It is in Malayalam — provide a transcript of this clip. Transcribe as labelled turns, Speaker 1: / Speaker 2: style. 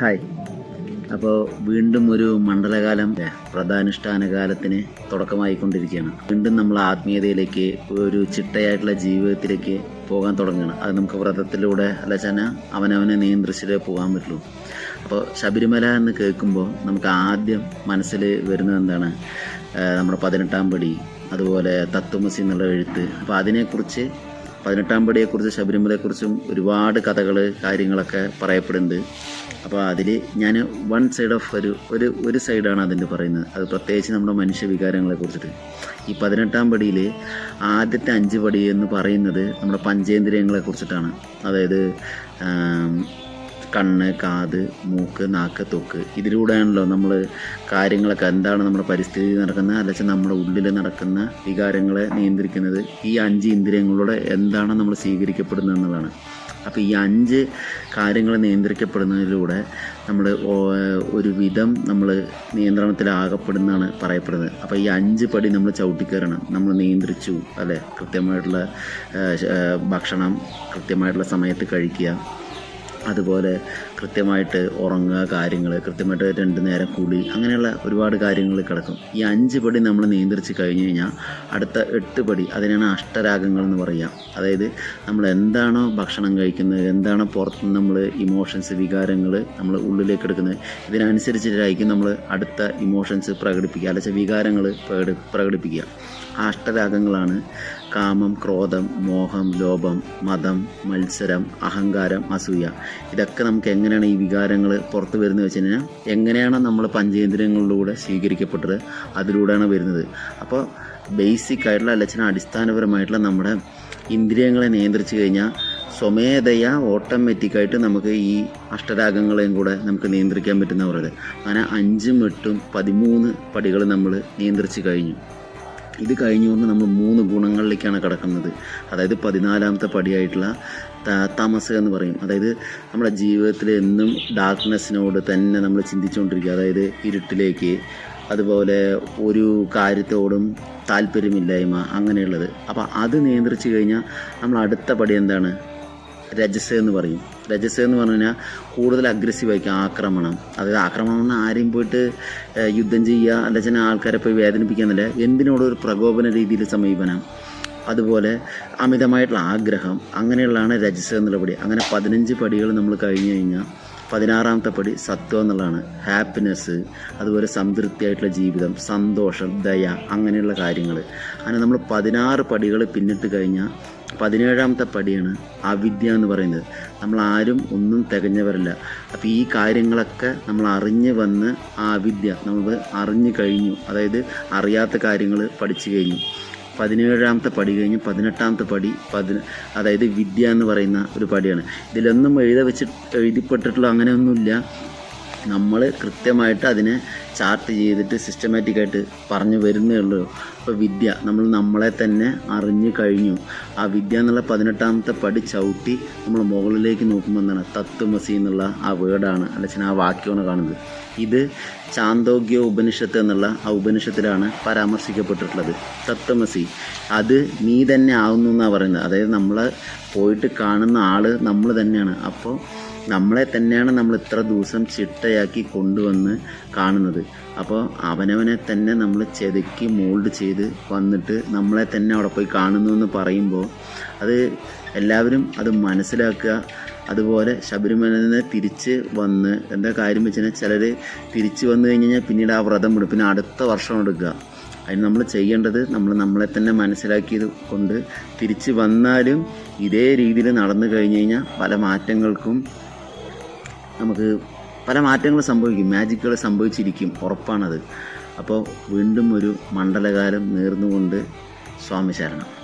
Speaker 1: ഹായ്. അപ്പോൾ വീണ്ടും ഒരു മണ്ഡലകാലം വ്രതാനുഷ്ഠാന കാലത്തിന് തുടക്കമായിക്കൊണ്ടിരിക്കുകയാണ്. വീണ്ടും നമ്മൾ ആത്മീയതയിലേക്ക് ഒരു ചിട്ടയായിട്ടുള്ള ജീവിതത്തിലേക്ക് പോകാൻ തുടങ്ങുകയാണ്. അത് നമുക്ക് വ്രതത്തിലൂടെ അല്ല അവനവനെ നിയന്ത്രിച്ചിട്ടേ പോകാൻ പറ്റുള്ളൂ. അപ്പോൾ ശബരിമല എന്ന് കേൾക്കുമ്പോൾ നമുക്ക് ആദ്യം മനസ്സിൽ വരുന്നത് എന്താണ്? നമ്മുടെ പതിനെട്ടാം പടി അതുപോലെ തത്വമസി എന്നുള്ള എഴുത്ത്. അപ്പോൾ അതിനെക്കുറിച്ച് പതിനെട്ടാം പടിയെക്കുറിച്ച് ശബരിമലയെക്കുറിച്ചും ഒരുപാട് കഥകൾ കാര്യങ്ങളൊക്കെ പറയപ്പെടുന്നുണ്ട്. അപ്പോൾ അതിൽ ഞാൻ വൺ സൈഡ് ഓഫ് ഒരു ഒരു ഒരു സൈഡാണ് അതിന്റെ പറയുന്നത്. അത് പ്രത്യേകിച്ച് നമ്മുടെ മനുഷ്യവികാരങ്ങളെ കുറിച്ചിട്ട്. ഈ പതിനെട്ടാം പടിയിൽ ആദ്യത്തെ അഞ്ച് പടി എന്ന് പറയുന്നത് നമ്മുടെ പഞ്ചേന്ദ്രിയങ്ങളെ കുറിച്ചിട്ടാണ്. അതായത് കണ്ണ് കാത് മൂക്ക് നാക്ക് തൊക്ക്. ഇതിലൂടെയാണല്ലോ നമ്മൾ കാര്യങ്ങളൊക്കെ എന്താണ് നമ്മുടെ പരിസ്ഥിതി നടക്കുന്ന അല്ലെങ്കിൽ നമ്മുടെ ഉള്ളിൽ നടക്കുന്ന വികാരങ്ങളെ നിയന്ത്രിക്കുന്നത്. ഈ അഞ്ച് ഇന്ദ്രിയങ്ങളിലൂടെ എന്താണ് നമ്മൾ സ്വീകരിക്കപ്പെടുന്നത് എന്നുള്ളതാണ്. അപ്പോൾ ഈ അഞ്ച് കാര്യങ്ങൾ നിയന്ത്രിക്കപ്പെടുന്നതിലൂടെ നമ്മൾ ഒരു വിധം നമ്മൾ നിയന്ത്രണത്തിലാകപ്പെടുന്നതാണ് പറയപ്പെടുന്നത്. അപ്പോൾ ഈ അഞ്ച് പടി നമ്മൾ ചവിട്ടിക്കയറണം നമ്മൾ നിയന്ത്രിച്ചു അല്ലേ? കൃത്യമായിട്ടുള്ള ഭക്ഷണം കൃത്യമായിട്ടുള്ള സമയത്ത് കഴിക്കുക. അതുപോലെ കൃത്യമായിട്ട് ഉറങ്ങുക കാര്യങ്ങൾ കൃത്യമായിട്ട് രണ്ട് നേരം കുളി അങ്ങനെയുള്ള ഒരുപാട് കാര്യങ്ങൾ കിടക്കും. ഈ അഞ്ച് പടി നമ്മൾ നിയന്ത്രിച്ച് കഴിഞ്ഞ് കഴിഞ്ഞാൽ അടുത്ത എട്ട് പടി അതിനാണ് അഷ്ടരാഗങ്ങൾ എന്ന് പറയുക അതായത് നമ്മൾ എന്താണോ ഭക്ഷണം കഴിക്കുന്നത് എന്താണോ പുറത്ത് നമ്മൾ ഇമോഷൻസ് വികാരങ്ങൾ നമ്മൾ ഉള്ളിലേക്ക് എടുക്കുന്നത് ഇതിനനുസരിച്ചിട്ടായിരിക്കും നമ്മൾ അടുത്ത ഇമോഷൻസ് പ്രകടിപ്പിക്കുക അല്ലെങ്കിൽ വികാരങ്ങൾ പ്രകടിപ്പിക്കുക. ആ അഷ്ടരാഗങ്ങളാണ് കാമം ക്രോധം മോഹം ലോഭം മതം മത്സരം അഹങ്കാരം അസൂയ. ഇതൊക്കെ നമുക്ക് എങ്ങനെയാണ് ഈ വികാരങ്ങൾ പുറത്ത് വരുന്നത് വെച്ച് കഴിഞ്ഞാൽ എങ്ങനെയാണ് നമ്മൾ പഞ്ചേന്ദ്രിയങ്ങളിലൂടെ സ്വീകരിക്കപ്പെട്ടത് അതിലൂടെയാണ് വരുന്നത്. അപ്പോൾ ബേസിക് ആയിട്ടുള്ള അല്ലെങ്കിൽ അടിസ്ഥാനപരമായിട്ടുള്ള നമ്മുടെ ഇന്ദ്രിയങ്ങളെ നിയന്ത്രിച്ചു കഴിഞ്ഞാൽ സ്വമേധയാ ഓട്ടോമാറ്റിക്കായിട്ട് നമുക്ക് ഈ അഷ്ടരാഗങ്ങളെയും കൂടെ നമുക്ക് നിയന്ത്രിക്കാൻ പറ്റുന്ന പറയുന്നത്. അങ്ങനെ അഞ്ചും എട്ടും പതിമൂന്ന് പടികൾ നമ്മൾ നിയന്ത്രിച്ച് കഴിഞ്ഞു. ഇത് കഴിഞ്ഞുകൊണ്ട് നമ്മൾ മൂന്ന് ഗുണങ്ങളിലേക്കാണ് കിടക്കുന്നത്. അതായത് പതിനാലാമത്തെ പടിയായിട്ടുള്ള തമസ് എന്ന് പറയും. അതായത് നമ്മുടെ ജീവിതത്തിൽ എന്നും ഡാർക്ക്നെസ്സിനോട് തന്നെ നമ്മൾ ചിന്തിച്ചുകൊണ്ടിരിക്കുക. അതായത് ഇരുട്ടിലേക്ക് അതുപോലെ ഒരു കാര്യത്തോടും താല്പര്യമില്ലായ്മ അങ്ങനെയുള്ളത്. അപ്പോൾ അത് നിയന്ത്രിച്ച് കഴിഞ്ഞാൽ നമ്മൾ അടുത്ത പടി എന്താണ്? രജസ് എന്ന് പറയും. രജസ് എന്ന് പറഞ്ഞു കഴിഞ്ഞാൽ കൂടുതൽ അഗ്രസീവ് ആയിരിക്കും ആക്രമണം. അതായത് ആക്രമണം എന്ന് ആരെയും പോയിട്ട് യുദ്ധം ചെയ്യുക അല്ലെങ്കിൽ ആൾക്കാരെ പോയി വേദനിപ്പിക്കുക എന്തിനോടും ഒരു പ്രകോപന രീതിയിൽ സമീപനം? അതുപോലെ അമിതമായിട്ടുള്ള ആഗ്രഹം. അങ്ങനെയുള്ളതാണ് രജസ് എന്നുള്ള പടി. അങ്ങനെ പതിനഞ്ച് പടികൾ നമ്മൾ കഴിഞ്ഞ് കഴിഞ്ഞാൽ പതിനാറാമത്തെ പടി സത്വം എന്നുള്ളതാണ്. ഹാപ്പിനെസ് അതുപോലെ സംതൃപ്തിയായിട്ടുള്ള ജീവിതം സന്തോഷം ദയ അങ്ങനെയുള്ള കാര്യങ്ങൾ. അങ്ങനെ നമ്മൾ പതിനാറ് പടികൾ പിന്നിട്ട് കഴിഞ്ഞാൽ പതിനേഴാമത്തെ പടിയാണ് അവിദ്യ എന്ന് പറയുന്നത്. നമ്മൾ ആരും ഒന്നും തികഞ്ഞവരല്ല. അപ്പോൾ ഈ കാര്യങ്ങളൊക്കെ നമ്മൾ അറിഞ്ഞ് വന്ന് ആ അവിദ്യ നമ്മൾ അറിഞ്ഞു കഴിഞ്ഞു. അതായത് അറിയാത്ത കാര്യങ്ങൾ പഠിച്ചു കഴിഞ്ഞു. പതിനേഴാമത്തെ പടി കഴിഞ്ഞ് പതിനെട്ടാമത്തെ പടി പതിന അതായത് വിദ്യ എന്ന് പറയുന്ന ഒരു പടിയാണ്. ഇതിലൊന്നും എഴുത വെച്ച് എഴുതിപ്പെട്ടിട്ടുള്ള അങ്ങനെയൊന്നുമില്ല. നമ്മൾ കൃത്യമായിട്ട് അതിനെ ചാർട്ട് ചെയ്തിട്ട് സിസ്റ്റമാറ്റിക്കായിട്ട് പറഞ്ഞു വരുന്നേ ഉള്ളൂ. അപ്പോൾ വിദ്യ നമ്മൾ നമ്മളെ തന്നെ അറിഞ്ഞു കഴിഞ്ഞു. ആ വിദ്യ എന്നുള്ള പതിനെട്ടാമത്തെ പടി ചവിട്ടി നമ്മൾ മുകളിലേക്ക് നോക്കുമ്പോൾ എന്താണ് തത്വമസി എന്നുള്ള ആ വേർഡാണ് അല്ലെങ്കിൽ ആ വാക്യമാണ് കാണുന്നത്. ഇത് ചാന്തോഗ്യ ഉപനിഷത്ത് എന്നുള്ള ആ ഉപനിഷത്തിലാണ് പരാമർശിക്കപ്പെട്ടിട്ടുള്ളത്. തത്വമസി. അത് നീ തന്നെ ആവുന്നു എന്നാണ് പറയുന്നത്. അതായത് നമ്മൾ പോയിട്ട് കാണുന്ന ആൾ നമ്മൾ തന്നെയാണ്. അപ്പോൾ നമ്മളെ തന്നെയാണ് നമ്മൾ ഇത്ര ദിവസം ചിട്ടയാക്കി കൊണ്ടുവന്ന് കാണുന്നത്. അപ്പോൾ അവനവനെ തന്നെ നമ്മൾ ചെതുക്കി മോൾഡ് ചെയ്ത് വന്നിട്ട് നമ്മളെ തന്നെ അവിടെ പോയി കാണുന്നു എന്ന് പറയുമ്പോൾ അത് എല്ലാവരും അത് മനസ്സിലാക്കുക. അതുപോലെ ശബരിമലയിൽ നിന്ന് തിരിച്ച് വന്ന് എന്താ കാര്യം വെച്ച് കഴിഞ്ഞാൽ ചിലർ തിരിച്ച് വന്നു കഴിഞ്ഞ് കഴിഞ്ഞാൽ പിന്നീട് ആ വ്രതം വിടും. പിന്നെ അടുത്ത വർഷം എടുക്കുക. അതിന് നമ്മൾ ചെയ്യേണ്ടത് നമ്മൾ നമ്മളെ തന്നെ മനസ്സിലാക്കിയത് കൊണ്ട് തിരിച്ച് വന്നാലും ഇതേ രീതിയിൽ നടന്നു കഴിഞ്ഞ് കഴിഞ്ഞാൽ പല മാറ്റങ്ങൾക്കും നമുക്ക് പല മാറ്റങ്ങൾ സംഭവിക്കും. മാജിക്കുകൾ സംഭവിച്ചിരിക്കും. ഉറപ്പാണത്. അപ്പോൾ വീണ്ടും ഒരു മണ്ഡലകാലം നേർന്നുകൊണ്ട് സ്വാമി ശരണം